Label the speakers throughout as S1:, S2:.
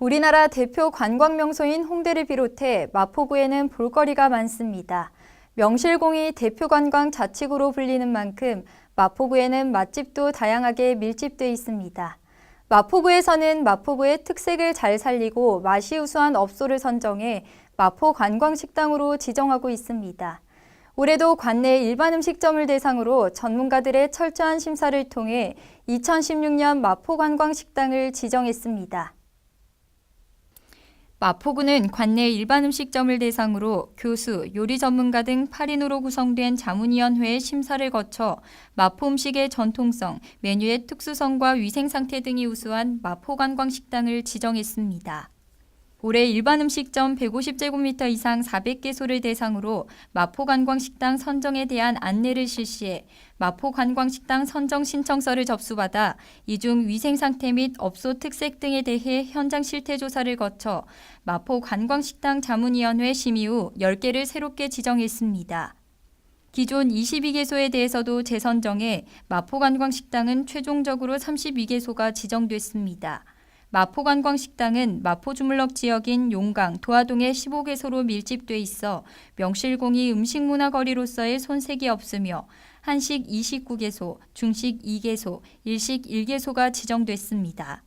S1: 우리나라 대표 관광 명소인 홍대를 비롯해 마포구에는 볼거리가 많습니다. 명실공히 대표 관광 자치구로 불리는 만큼 마포구에는 맛집도 다양하게 밀집돼 있습니다. 마포구에서는 마포구의 특색을 잘 살리고 맛이 우수한 업소를 선정해 마포 관광식당으로 지정하고 있습니다. 올해도 관내 일반 음식점을 대상으로 전문가들의 철저한 심사를 통해 2016년 마포 관광식당을 지정했습니다. 마포구는 관내 일반 음식점을 대상으로 교수, 요리 전문가 등 8인으로 구성된 자문위원회의 심사를 거쳐 마포 음식의 전통성, 메뉴의 특수성과 위생 상태 등이 우수한 마포 관광식당을 지정했습니다. 올해 일반 음식점 150제곱미터 이상 400개소를 대상으로 마포 관광식당 선정에 대한 안내를 실시해 마포 관광식당 선정 신청서를 접수받아 이중 위생 상태 및 업소 특색 등에 대해 현장 실태 조사를 거쳐 마포 관광식당 자문위원회 심의 후 10개를 새롭게 지정했습니다. 기존 22개소에 대해서도 재선정해 마포 관광식당은 최종적으로 32개소가 지정됐습니다. 마포관광식당은 마포주물럭 지역인 용강, 도화동의 15개소로 밀집돼 있어 명실공히 음식문화 거리로서의 손색이 없으며 한식 29개소, 중식 2개소, 일식 1개소가 지정됐습니다.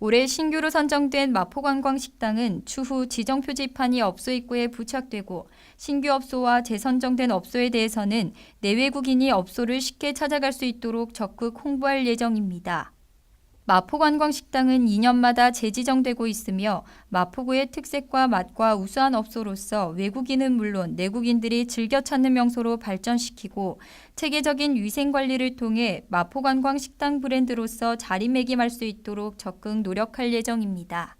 S1: 올해 신규로 선정된 마포관광식당은 추후 지정 표지판이 업소 입구에 부착되고 신규 업소와 재선정된 업소에 대해서는 내외국인이 업소를 쉽게 찾아갈 수 있도록 적극 홍보할 예정입니다. 마포관광식당은 2년마다 재지정되고 있으며 마포구의 특색과 맛과 우수한 업소로서 외국인은 물론 내국인들이 즐겨 찾는 명소로 발전시키고 체계적인 위생 관리를 통해 마포관광식당 브랜드로서 자리매김할 수 있도록 적극 노력할 예정입니다.